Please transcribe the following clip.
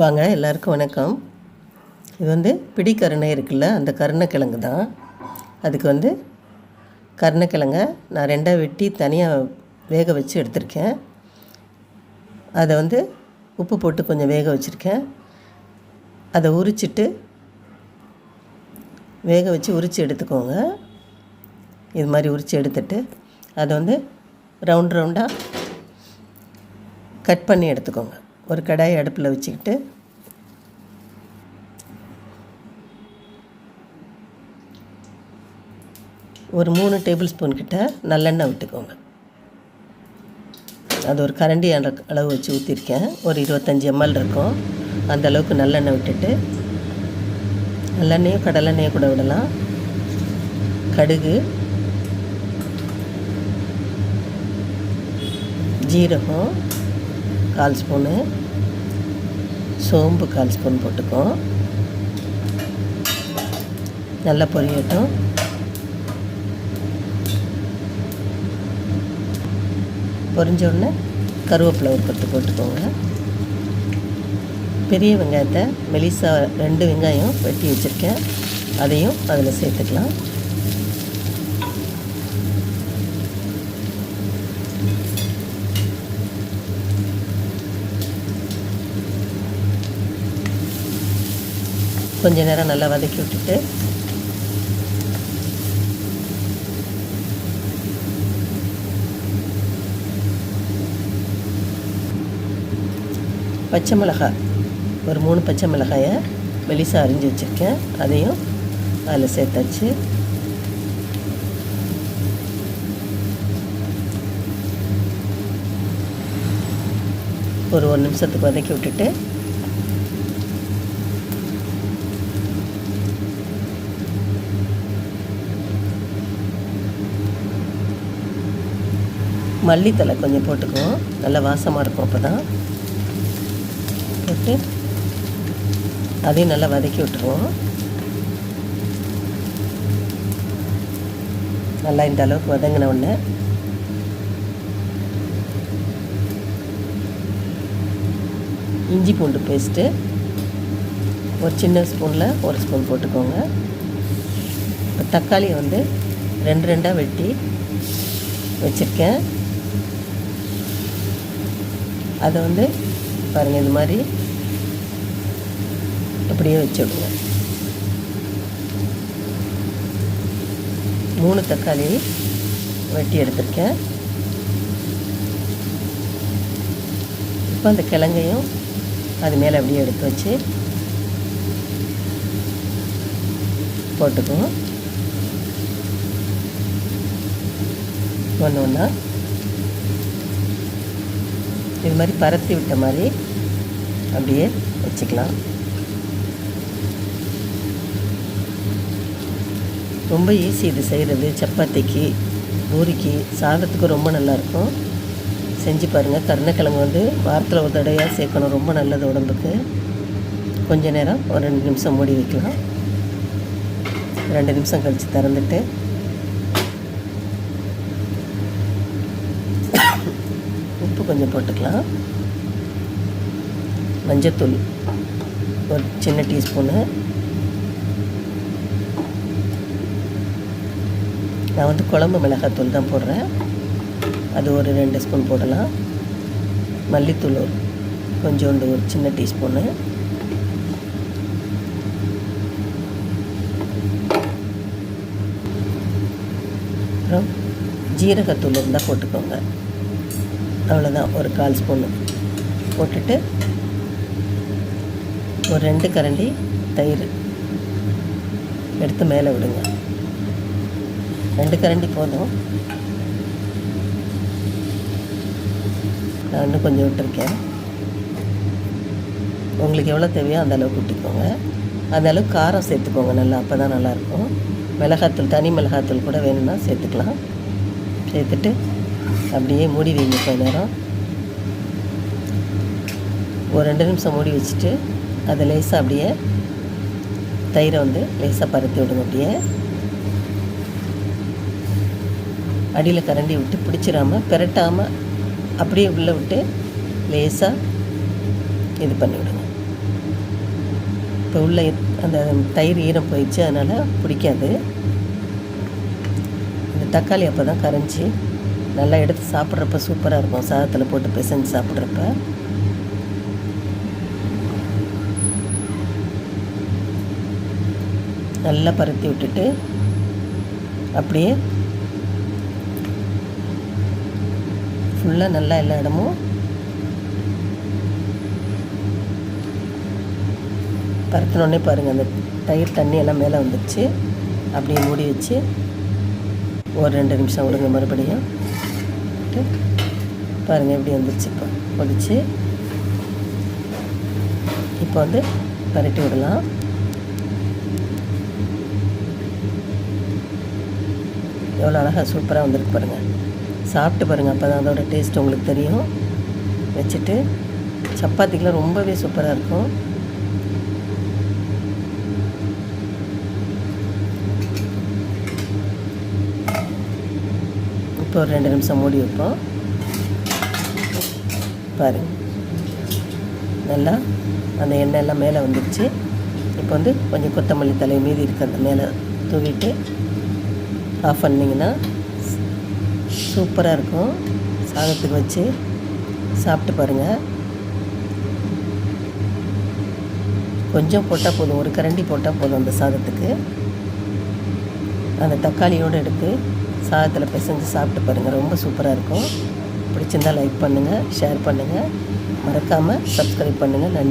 வாங்க எல்லாருக்கும் வணக்கம். இது வந்து பிடி கருணை இருக்குல்ல அந்த கருணைக்கிழங்கு தான். அதுக்கு வந்து கருணைக்கிழங்க நான் ரெண்டாக வெட்டி தனியாக வேக வச்சு எடுத்திருக்கேன். அதை வந்து உப்பு போட்டு கொஞ்சம் வேக வச்சுருக்கேன். அதை உரிச்சிட்டு வேக வச்சு உரித்து எடுத்துக்கோங்க. இது மாதிரி உரித்து எடுத்துட்டு அதை வந்து ரவுண்ட் ரவுண்டாக கட் பண்ணி எடுத்துக்கோங்க. ஒரு கடாய் அடுப்பில் வச்சுக்கிட்டு ஒரு மூணு டேபிள் ஸ்பூன் கிட்ட நல்லெண்ணெய் விட்டுக்கோங்க. அது ஒரு கரண்டி அளவு வச்சு ஊற்றிருக்கேன் ஒரு இருபத்தஞ்சி எம்எல் இருக்கும். அந்த அளவுக்கு நல்லெண்ணெய் விட்டுட்டு நல்லெண்ணெயும் கடலெண்ணெயும் கூட விடலாம். கடுகு ஜீரகம் கால் ஸ்பூனு. சோம்பு கால் ஸ்பூன் போட்டுக்கோம். நல்லா பொரியட்டும். பொரிஞ்ச உடனே கருவேப்பிலை ஒரு கொத்து போட்டுக்கோங்க. பெரிய வெங்காயத்தை மெலிசா ரெண்டு வெங்காயம் வெட்டி வச்சுருக்கேன். அதையும் அதில் சேர்த்துக்கலாம். கொஞ்ச நேரம் நல்லா வதக்கி விட்டுட்டு. பச்சை மிளகாய். ஒரு மூணு பச்சை மிளகாயை மெலிசாக அரிஞ்சு வச்சுருக்கேன். அதையும் அதில் சேர்த்தாச்சு. ஒரு ஒரு நிமிஷத்துக்கு வதக்கி விட்டுட்டு மல்லித்தலை கொஞ்சம் போட்டுக்குவோம். நல்லா வாசமாக இருக்கும் அப்போ தான் போட்டு அதையும் நல்லா வதக்கி விட்டுருவோம். நல்லா இந்த அளவுக்கு வதங்கின உடனே இஞ்சி பூண்டு பேஸ்ட்டு ஒரு சின்ன ஸ்பூனில் ஒரு ஸ்பூன் போட்டுக்கோங்க. இப்போ தக்காளியை வந்து ரெண்டு ரெண்டாக வெட்டி வச்சுருக்கேன். அதை வந்து பாருங்கள் இது மாதிரி அப்படியே வச்சுடுங்க. மூணு தக்காளி வெட்டி எடுத்திருக்கேன். இப்போ அந்த கிழங்கையும் அது மேலே அப்படியே எடுத்து வச்சு போட்டுக்குவோம் ஒன்று ஒன்றா. இது மாதிரி பரத்தி விட்ட மாதிரி அப்படியே வச்சுக்கலாம். ரொம்ப ஈஸி இது செய்கிறது சப்பாத்திக்கு பூரிக்கு சாதத்துக்கு ரொம்ப நல்லாயிருக்கும். செஞ்சு பாருங்கள் கருணக்கிழங்கு வந்து வாரத்தில் ஒரு தடவையாக சேர்க்கணும். ரொம்ப நல்லது உடம்புக்கு. கொஞ்ச நேரம் ஒரு ரெண்டு நிமிஷம் மூடி வைக்கலாம். ரெண்டு நிமிஷம் கழித்து திறந்துட்டு கொஞ்சம் போட்டுக்கலாம். மஞ்சத்தூள் ஒரு சின்ன டீஸ்பூனு. நான் வந்து குழம்பு மிளகாத்தூள் தான் போடுறேன். அது ஒரு ரெண்டு ஸ்பூன் போடலாம். மல்லித்தூள் ஒரு கொஞ்சோண்டு ஒரு சின்ன டீஸ்பூனு. அப்புறம் ஜீரகத்தூள் இருந்தால் போட்டுக்கோங்க. அவ்வளோதான் ஒரு கால் ஸ்பூனு போட்டுட்டு ஒரு ரெண்டு கரண்டி தயிர் எடுத்து மேலே விடுங்க. ரெண்டு கரண்டி போதும். நான் இன்னும் கொஞ்சம் விட்டுருக்கேன். உங்களுக்கு எவ்வளோ தேவையோ அந்த அளவுக்கு விட்டுக்கோங்க. அந்த அளவுக்கு காரம் சேர்த்துக்கோங்க நல்லா அப்போ தான் நல்லாயிருக்கும் மிளகாத்தூள் தனி மிளகாத்தூள் கூட வேணும்னா சேர்த்துக்கலாம். சேர்த்துட்டு அப்படியே மூடி வைங்க கொஞ்ச நேரம். ஒரு ரெண்டு நிமிஷம் மூடி வச்சுட்டு அதை லேசாக அப்படியே தயிரை வந்து லேசாக பருத்தி விடுங்க அப்படியே. அடியில் கரண்டி விட்டு பிடிச்சிடாம பிரட்டாமல் அப்படியே உள்ளே விட்டு லேசாக இது பண்ணி விடுங்க. இப்போ உள்ள அந்த தயிர் ஈரம் போயிடுச்சு அதனால் பிடிக்காது. இந்த தக்காளி அப்போ தான் கரைஞ்சி நல்லா எடுத்து சாப்பிட்றப்ப சூப்பராக இருக்கும். சாதத்தில் போட்டு பிசைஞ்சு சாப்பிட்றப்ப. நல்லா பருத்தி விட்டுட்டு அப்படியே ஃபுல்லாக நல்லா எல்லா இடமும் பருத்தினோடனே பாருங்கள் அந்த தயிர் தண்ணி எல்லாம் மேலே வந்துடுச்சு அப்படியே மூடி வச்சு ஒரு ரெண்டு நிமிஷம் விடுங்க மறுபடியும். போட்டு பாருங்கள் எப்படி வந்துருச்சு இப்போ. கொதிச்சு இப்போ வந்து பரட்டி விடலாம். எவ்வளோ அழகாக சூப்பராக வந்துருக்கு பாருங்கள் சாப்பிட்டு பாருங்கள் அப்போ தான் அதோட டேஸ்ட் உங்களுக்கு தெரியும். வச்சுட்டு சப்பாத்திக்கெலாம் ரொம்பவே சூப்பராக இருக்கும். இப்போ ஒரு ரெண்டு நிமிஷம் மூடி வைப்போம். பாருங்க. நல்லா அந்த எண்ணெய் எல்லாம் மேலே வந்துடுச்சு இப்போ வந்து கொஞ்சம் கொத்தமல்லி தலை மீதி இருக்கிறத மேலே தூவிட்டு ஆஃப் பண்ணிங்கன்னா சூப்பராக இருக்கும். சாதத்துக்கு வச்சு சாப்பிட்டு பாருங்கள் கொஞ்சம் போட்டால் போதும். ஒரு கரண்டி போட்டால் போதும் அந்த சாதத்துக்கு. அந்த தக்காளியோடு எடுத்து சாதத்தில் பிசைஞ்சு சாப்பிட்டு பாருங்கள் ரொம்ப சூப்பராக இருக்கும். பிடிச்சிருந்தால் லைக் பண்ணுங்கள் ஷேர் பண்ணுங்கள் மறக்காமல் சப்ஸ்கிரைப் பண்ணுங்கள் நன்றி.